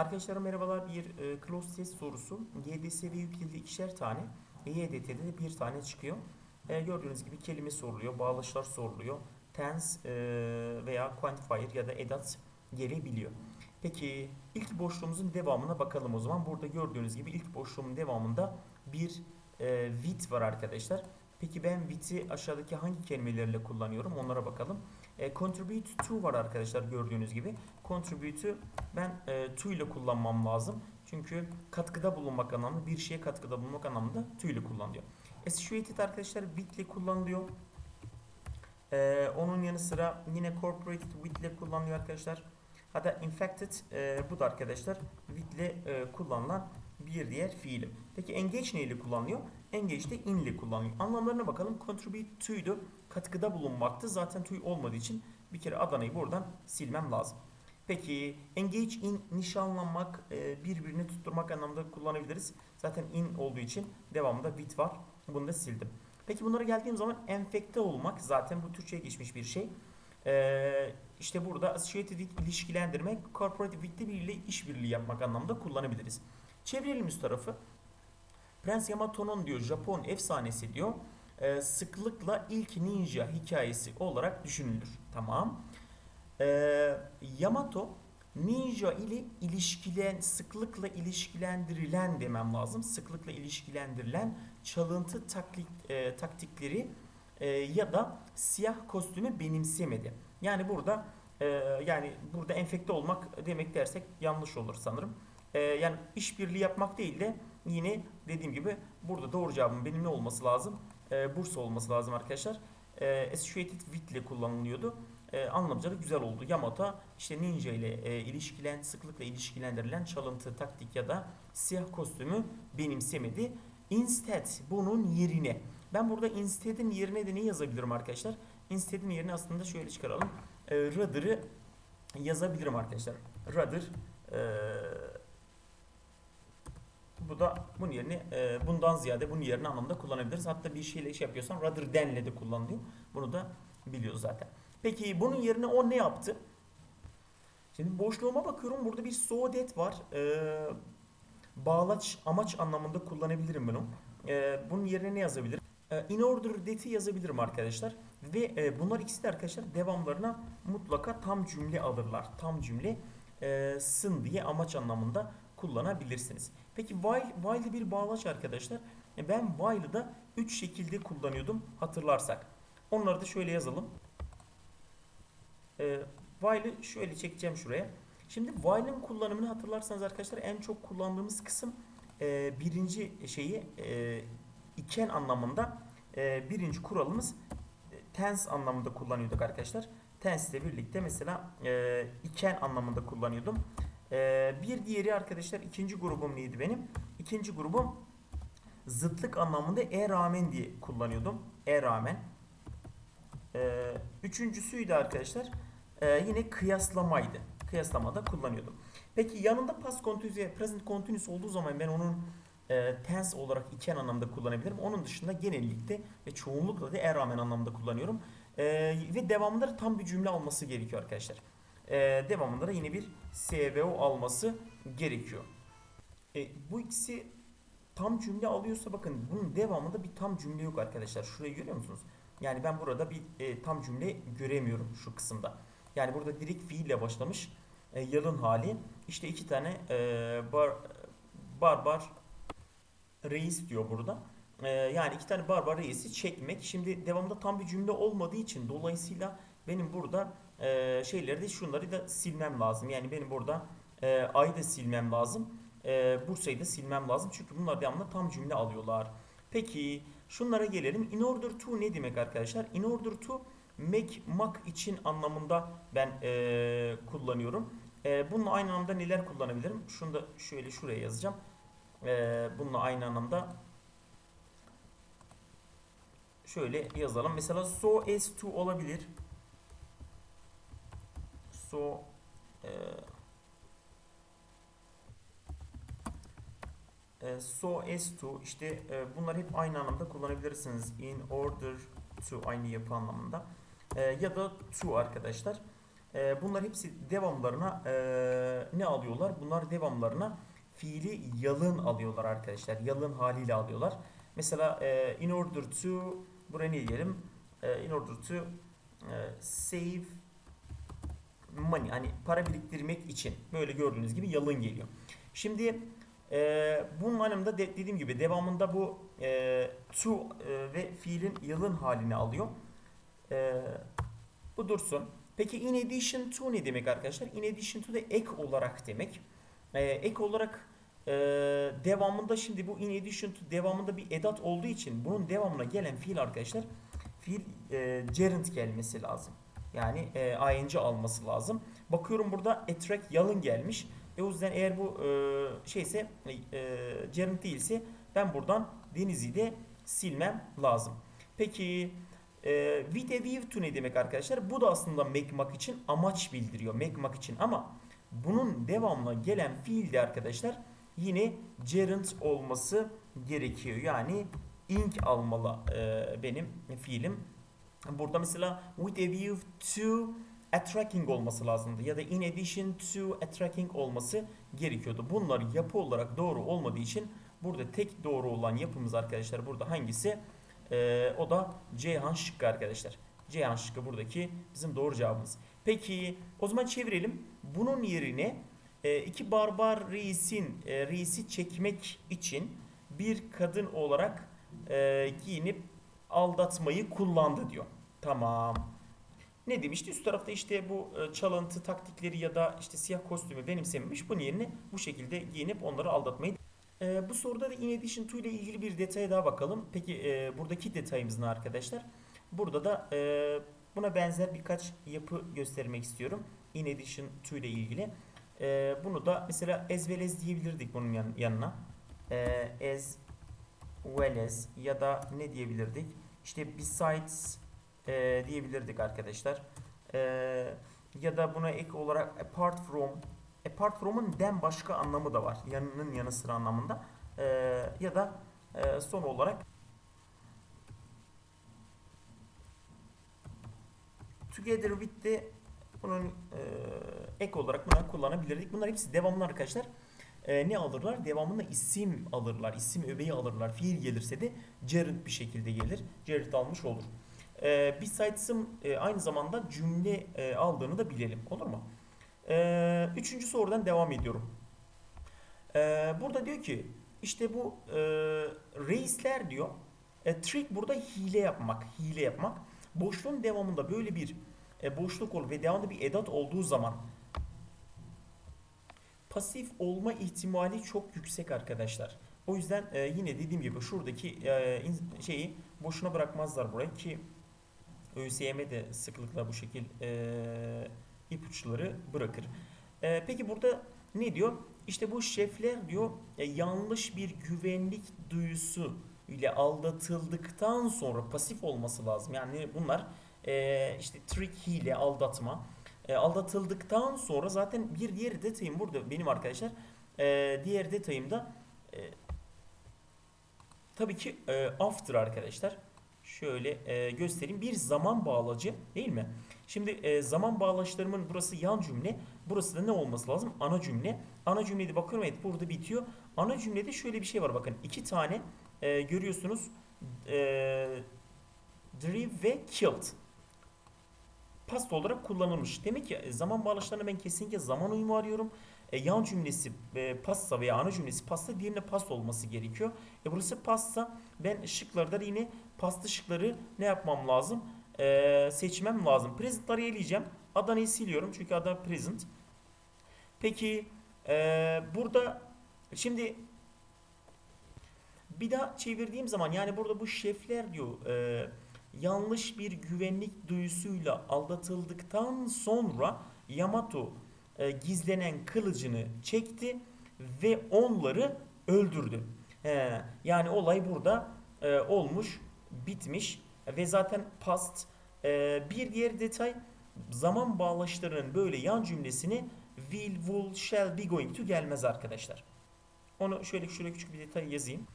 Arkadaşlar merhabalar bir e, close test sorusu. YDS ve yükledi ikişer tane. E, de bir tane çıkıyor. E, gördüğünüz gibi kelime soruluyor, bağlaçlar soruluyor. Tense e, veya quantifier ya da edat gelebiliyor. Peki ilk boşluğumuzun devamına bakalım o zaman. Burada gördüğünüz gibi ilk boşluğumun devamında bir e, with var arkadaşlar. Peki ben with'i aşağıdaki hangi kelimelerle kullanıyorum onlara bakalım. E, contribute to var arkadaşlar gördüğünüz gibi. Contribute'ü ben e, to ile kullanmam lazım. Çünkü katkıda bulunmak anlamında bir şeye katkıda bulunmak anlamında to ile kullanılıyor. Associated arkadaşlar with ile kullanılıyor. E, onun yanı sıra yine corporated with ile kullanılıyor arkadaşlar. Hatta infected e, bu da arkadaşlar with ile e, kullanılan bir diğer fiilim. Peki engage ne ile kullanılıyor? Engage de in ile kullanılıyor. Anlamlarına bakalım. Contribute to'ydu. Katkıda bulunmaktı. Zaten to olmadığı için bir kere Adana'yı buradan silmem lazım. Peki engage in nişanlanmak, e, birbirini tutturmak anlamında kullanabiliriz. Zaten in olduğu için devamında with var. Bunu da sildim. Peki bunlara geldiğim zaman enfekte olmak zaten bu Türkçe'ye geçmiş bir şey. Ee, işte burada associated with ilişkilendirmek, corporate with de biriyle işbirliği yapmak anlamında kullanabiliriz. Çevirelim üst tarafı. Prens Yamato'nun diyor Japon efsanesi diyor e, sıklıkla ilk ninja hikayesi olarak düşünülür. Tamam. E, Yamato ninja ile ilişkilen sıklıkla ilişkilendirilen demem lazım. Sıklıkla ilişkilendirilen çalıntı taklit, e, taktikleri e, ya da siyah kostümü benimsemedi. Yani burada e, yani burada enfekte olmak demek dersek yanlış olur sanırım. E, yani işbirliği yapmak değil de yine dediğim gibi burada doğru cevabın benim ne olması lazım? E, Bursa olması lazım arkadaşlar. E, associated with ile kullanılıyordu. E, anlamca da güzel oldu. Yamato işte ninja ile e, ilişkilen sıklıkla ilişkilendirilen çalıntı taktik ya da siyah kostümü benimsemedi. Instead bunun yerine ben burada instead'in yerine de ne yazabilirim arkadaşlar? Instead'in yerine aslında şöyle çıkaralım. E, rather'ı yazabilirim arkadaşlar. Rather e, bu da bunun yerine e, bundan ziyade bunun yerine anlamda kullanabiliriz. Hatta bir şeyle iş yapıyorsan rather than'le de kullanılıyor. Bunu da biliyoruz zaten. Peki bunun yerine o ne yaptı? Şimdi boşluğuma bakıyorum. Burada bir so that var. Ee, bağlaç amaç anlamında kullanabilirim bunu. Ee, bunun yerine ne yazabilirim? Ee, in order that'i yazabilirim arkadaşlar. Ve e, bunlar ikisi de arkadaşlar devamlarına mutlaka tam cümle alırlar. Tam cümle e, sın diye amaç anlamında kullanabilirsiniz. Peki while, while bir bağlaç arkadaşlar. E, ben while'ı da 3 şekilde kullanıyordum hatırlarsak. Onları da şöyle yazalım. E, while'ı şöyle çekeceğim şuraya. Şimdi while'ın kullanımını hatırlarsanız arkadaşlar en çok kullandığımız kısım e, birinci şeyi e, iken anlamında e, birinci kuralımız e, tense anlamında kullanıyorduk arkadaşlar. Tense ile birlikte mesela e, iken anlamında kullanıyordum. E, bir diğeri arkadaşlar ikinci grubum neydi benim? İkinci grubum zıtlık anlamında e rağmen diye kullanıyordum. E rağmen. E, üçüncüsüydü arkadaşlar e, yine kıyaslamaydı. Kıyaslamada kullanıyordum. Peki yanında past continuous present continuous olduğu zaman ben onun e, tense olarak iken anlamda kullanabilirim. Onun dışında genellikle ve çoğunlukla da e rağmen anlamda kullanıyorum. E, ve devamında da tam bir cümle alması gerekiyor arkadaşlar. E, devamında da yine bir SVO alması gerekiyor. E, bu ikisi tam cümle alıyorsa bakın bunun devamında bir tam cümle yok arkadaşlar. Şurayı görüyor musunuz? Yani ben burada bir e, tam cümle göremiyorum şu kısımda. Yani burada direkt fiille başlamış e, yalın hali. İşte iki tane e, bar, barbar reis diyor burada. E, yani iki tane barbar reisi çekmek. Şimdi devamında tam bir cümle olmadığı için dolayısıyla benim burada e, şeyleri de şunları da silmem lazım. Yani benim burada e, ayı da silmem lazım. E, Bursa'yı da silmem lazım. Çünkü bunlar devamlı tam cümle alıyorlar. Peki şunlara gelelim. In order to ne demek arkadaşlar? In order to make mak için anlamında ben e, kullanıyorum. E, bununla aynı anlamda neler kullanabilirim? Şunu da şöyle şuraya yazacağım. E, bununla aynı anlamda şöyle yazalım. Mesela so as to olabilir. So e, e, so as to işte e, bunları hep aynı anlamda kullanabilirsiniz. In order to aynı yapı anlamında. E, ya da to arkadaşlar. E, bunlar hepsi devamlarına e, ne alıyorlar? Bunlar devamlarına fiili yalın alıyorlar arkadaşlar. Yalın haliyle alıyorlar. Mesela e, in order to buraya ne diyelim? E, in order to e, save money hani para biriktirmek için böyle gördüğünüz gibi yalın geliyor. Şimdi e, bunun anlamında de, dediğim gibi devamında bu e, to e, ve fiilin yalın halini alıyor. E, bu dursun. Peki in addition to ne demek arkadaşlar? In addition to da ek olarak demek. E, ek olarak e, devamında şimdi bu in addition to devamında bir edat olduğu için bunun devamına gelen fiil arkadaşlar fiil e, gerund gelmesi lazım. Yani e, ing alması lazım. Bakıyorum burada attract yalın gelmiş. E o yüzden eğer bu e, şeyse e, gerund değilse ben buradan Deniz'i de silmem lazım. Peki e, with a view to ne demek arkadaşlar? Bu da aslında make için amaç bildiriyor. Make için ama bunun devamına gelen fiil de arkadaşlar yine gerund olması gerekiyor. Yani ing almalı e, benim fiilim. Burada mesela with a view to attracting olması lazımdı ya da in addition to attracting olması gerekiyordu. Bunlar yapı olarak doğru olmadığı için burada tek doğru olan yapımız arkadaşlar burada hangisi? Ee, o da Ceyhan şıkkı arkadaşlar. Ceyhan şıkkı buradaki bizim doğru cevabımız. Peki o zaman çevirelim. Bunun yerine e, iki barbar reisin e, reisi çekmek için bir kadın olarak e, giyinip aldatmayı kullandı diyor. Tamam. Ne demişti? Üst tarafta işte bu e, çalıntı taktikleri ya da işte siyah kostümü benimsememiş. Bunun yerine bu şekilde giyinip onları aldatmayı e, bu soruda da in addition to ile ilgili bir detaya daha bakalım. Peki e, buradaki detayımız ne arkadaşlar? Burada da e, buna benzer birkaç yapı göstermek istiyorum. In addition to ile ilgili. E, bunu da mesela as diyebilirdik bunun yan, yanına. E, as well as ya da ne diyebilirdik? İşte besides e, diyebilirdik arkadaşlar. E, ya da buna ek olarak apart from apart from'un den başka anlamı da var. Yanının yanı sıra anlamında. E, ya da e, son olarak together with de bunun e, ek olarak buna kullanabilirdik. Bunlar hepsi devamlı arkadaşlar. E, ne alırlar? Devamında isim alırlar. İsim öbeği alırlar. Fiil gelirse de gerund bir şekilde gelir. Gerund almış olur. E, besides'ın e, aynı zamanda cümle e, aldığını da bilelim. Olur mu? E, üçüncü sorudan devam ediyorum. E, burada diyor ki işte bu e, reisler diyor e, trick burada hile yapmak. Hile yapmak. Boşluğun devamında böyle bir e, boşluk olur ve devamında bir edat olduğu zaman pasif olma ihtimali çok yüksek arkadaşlar. O yüzden e, yine dediğim gibi şuradaki e, şeyi boşuna bırakmazlar burayı ki ÖSYM de sıklıkla bu şekil e, ipuçları bırakır. E, peki burada ne diyor? İşte bu şefler diyor e, yanlış bir güvenlik duyusu ile aldatıldıktan sonra pasif olması lazım. Yani bunlar e, işte trick, hile, aldatma. E, aldatıldıktan sonra zaten bir diğer detayım burada benim arkadaşlar. E, diğer detayım da e, tabii ki e, after arkadaşlar. Şöyle e, göstereyim. Bir zaman bağlacı değil mi? Şimdi e, zaman bağlaçlarımın burası yan cümle. Burası da ne olması lazım? Ana cümle. Ana cümlede bakıyorum evet burada bitiyor. Ana cümlede şöyle bir şey var bakın. iki tane e, görüyorsunuz. E, drive ve killed. Past olarak kullanılmış. Demek ki e, zaman bağlaçlarına ben kesinlikle zaman uyumu arıyorum. E, yan cümlesi e, pasta veya ana cümlesi pasta diğerine past olması gerekiyor. E, burası pasta. Ben şıklarda yine pastı şıkları ne yapmam lazım? E, seçmem lazım. Present'ları eleyeceğim. Adana'yı siliyorum çünkü Adana present. Peki e, burada şimdi bir daha çevirdiğim zaman yani burada bu şefler diyor e, yanlış bir güvenlik duyusuyla aldatıldıktan sonra Yamato e, gizlenen kılıcını çekti ve onları öldürdü. He, yani olay burada e, olmuş, bitmiş ve zaten past. E, bir diğer detay zaman bağlaçlarının böyle yan cümlesini will, will, shall be going to gelmez arkadaşlar. Onu şöyle şöyle küçük bir detay yazayım.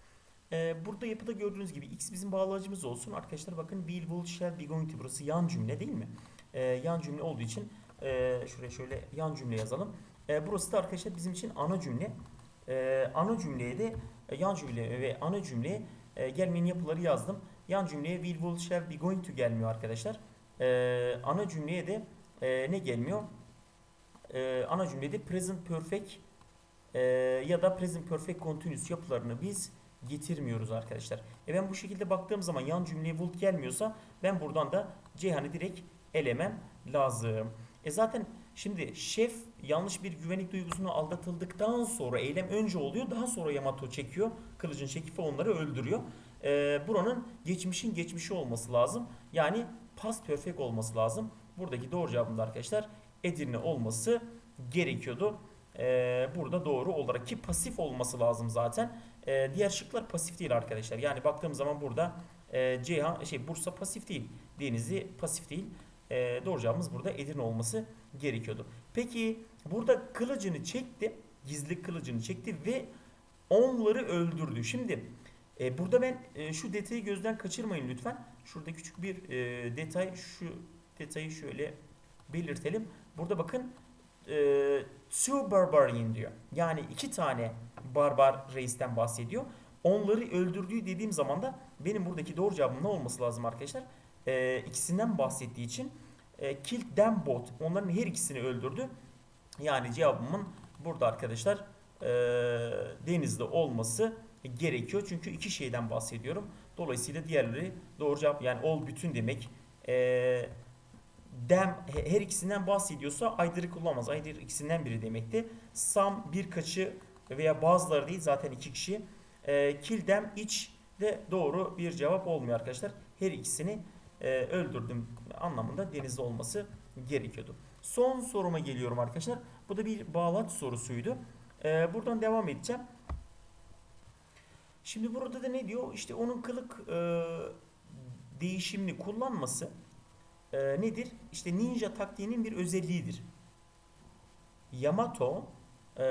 Ee, burada yapıda gördüğünüz gibi x bizim bağlacımız olsun. Arkadaşlar bakın will, will, shall be going to burası yan cümle değil mi? Ee, yan cümle olduğu için Ee, şuraya şöyle yan cümle yazalım. Ee, burası da arkadaşlar bizim için ana cümle. Ee, ana cümleye de e, yan cümle ve ana cümleye e, gelmeyen yapıları yazdım. Yan cümleye will, will, shall, be going to gelmiyor arkadaşlar. Ee, ana cümleye de e, ne gelmiyor? Ee, ana cümlede present perfect e, ya da present perfect continuous yapılarını biz getirmiyoruz arkadaşlar. E ben bu şekilde baktığım zaman yan cümleye will gelmiyorsa ben buradan da Ceyhan'ı direkt elemem lazım. E zaten şimdi şef yanlış bir güvenlik duygusunu aldatıldıktan sonra eylem önce oluyor. Daha sonra Yamato çekiyor. Kılıcını çekip onları öldürüyor. E, buranın geçmişin geçmişi olması lazım. Yani past perfect olması lazım. Buradaki doğru cevabım da arkadaşlar Edirne olması gerekiyordu. E, burada doğru olarak ki pasif olması lazım zaten. E, diğer şıklar pasif değil arkadaşlar. Yani baktığım zaman burada e, Ceyhan şey Bursa pasif değil. Denizli pasif değil. E, doğru cevabımız burada Edirne olması gerekiyordu. Peki burada kılıcını çekti. Gizli kılıcını çekti ve onları öldürdü. Şimdi e, burada ben e, şu detayı gözden kaçırmayın lütfen. Şurada küçük bir e, detay şu detayı şöyle belirtelim. Burada bakın e, two barbarian diyor. Yani iki tane barbar reisten bahsediyor. Onları öldürdüğü dediğim zaman da benim buradaki doğru cevabım ne olması lazım arkadaşlar? E, ikisinden bahsettiği için e, killed them both. Onların her ikisini öldürdü. Yani cevabımın burada arkadaşlar e, denizde olması gerekiyor. Çünkü iki şeyden bahsediyorum. Dolayısıyla diğerleri doğru cevap yani ol bütün demek. E, dem her ikisinden bahsediyorsa aydırı kullanmaz. Aydırı ikisinden biri demekti. Some birkaçı veya bazıları değil zaten iki kişi. E, kill them each de doğru bir cevap olmuyor arkadaşlar. Her ikisini e, öldürdüm anlamında denizde olması gerekiyordu. Son soruma geliyorum arkadaşlar. Bu da bir bağlaç sorusuydu. E, buradan devam edeceğim. Şimdi burada da ne diyor? İşte onun kılık e, değişimini kullanması e, nedir? İşte ninja taktiğinin bir özelliğidir. Yamato e,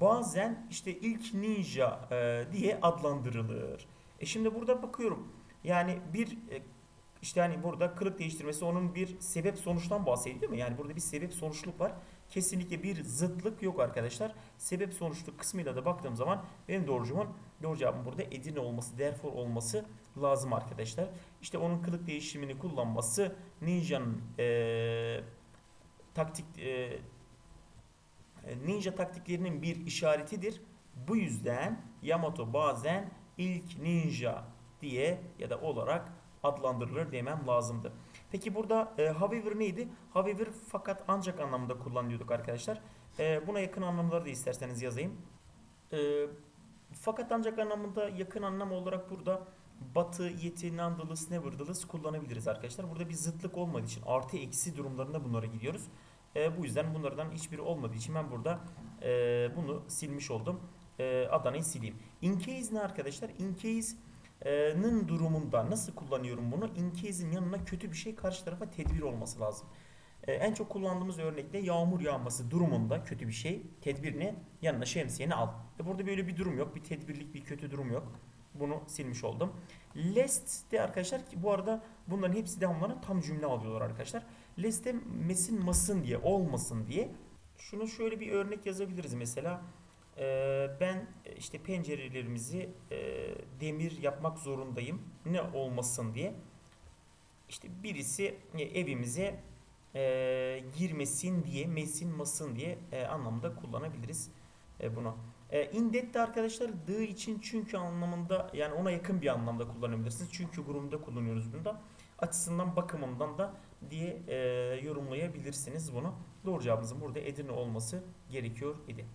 bazen işte ilk ninja e, diye adlandırılır. E şimdi burada bakıyorum. Yani bir e, işte hani burada kılık değiştirmesi onun bir sebep sonuçtan bahsediyor mi? Yani burada bir sebep sonuçluk var. Kesinlikle bir zıtlık yok arkadaşlar. Sebep sonuçluk kısmıyla da baktığım zaman benim doğru cevabım, doğru cevabım burada Edirne olması, therefore olması lazım arkadaşlar. İşte onun kılık değişimini kullanması ninja'nın e, taktik e, ninja taktiklerinin bir işaretidir. Bu yüzden Yamato bazen ilk ninja diye ya da olarak adlandırılır demem lazımdı. Peki burada e, however neydi? However fakat ancak anlamında kullanıyorduk arkadaşlar. E, buna yakın anlamları da isterseniz yazayım. E, fakat ancak anlamında yakın anlam olarak burada batı, yeti, nonetheless, nevertheless kullanabiliriz arkadaşlar. Burada bir zıtlık olmadığı için artı eksi durumlarında bunlara gidiyoruz. E, bu yüzden bunlardan hiçbiri olmadığı için ben burada e, bunu silmiş oldum. E, Adana'yı sileyim. In case ne arkadaşlar? In case nın durumunda nasıl kullanıyorum bunu? In case'in yanına kötü bir şey karşı tarafa tedbir olması lazım. En çok kullandığımız örnekte yağmur yağması durumunda kötü bir şey. Tedbir ne? Yanına şemsiyeni al. E burada böyle bir durum yok. Bir tedbirlik bir kötü durum yok. Bunu silmiş oldum. Lest de arkadaşlar ki bu arada bunların hepsi devamlarına tam cümle alıyorlar arkadaşlar. Lest'te mesin masın diye olmasın diye. Şunu şöyle bir örnek yazabiliriz mesela. Ee, ben işte pencerelerimizi e, demir yapmak zorundayım. Ne olmasın diye. İşte birisi e, evimize e, girmesin diye, mesin masın diye e, anlamda kullanabiliriz e, bunu. E, indet de arkadaşlar dı için çünkü anlamında yani ona yakın bir anlamda kullanabilirsiniz. Çünkü grubunda kullanıyoruz bunda. Açısından bakımından da diye e, yorumlayabilirsiniz bunu. Doğru cevabımızın burada Edirne olması gerekiyor idi.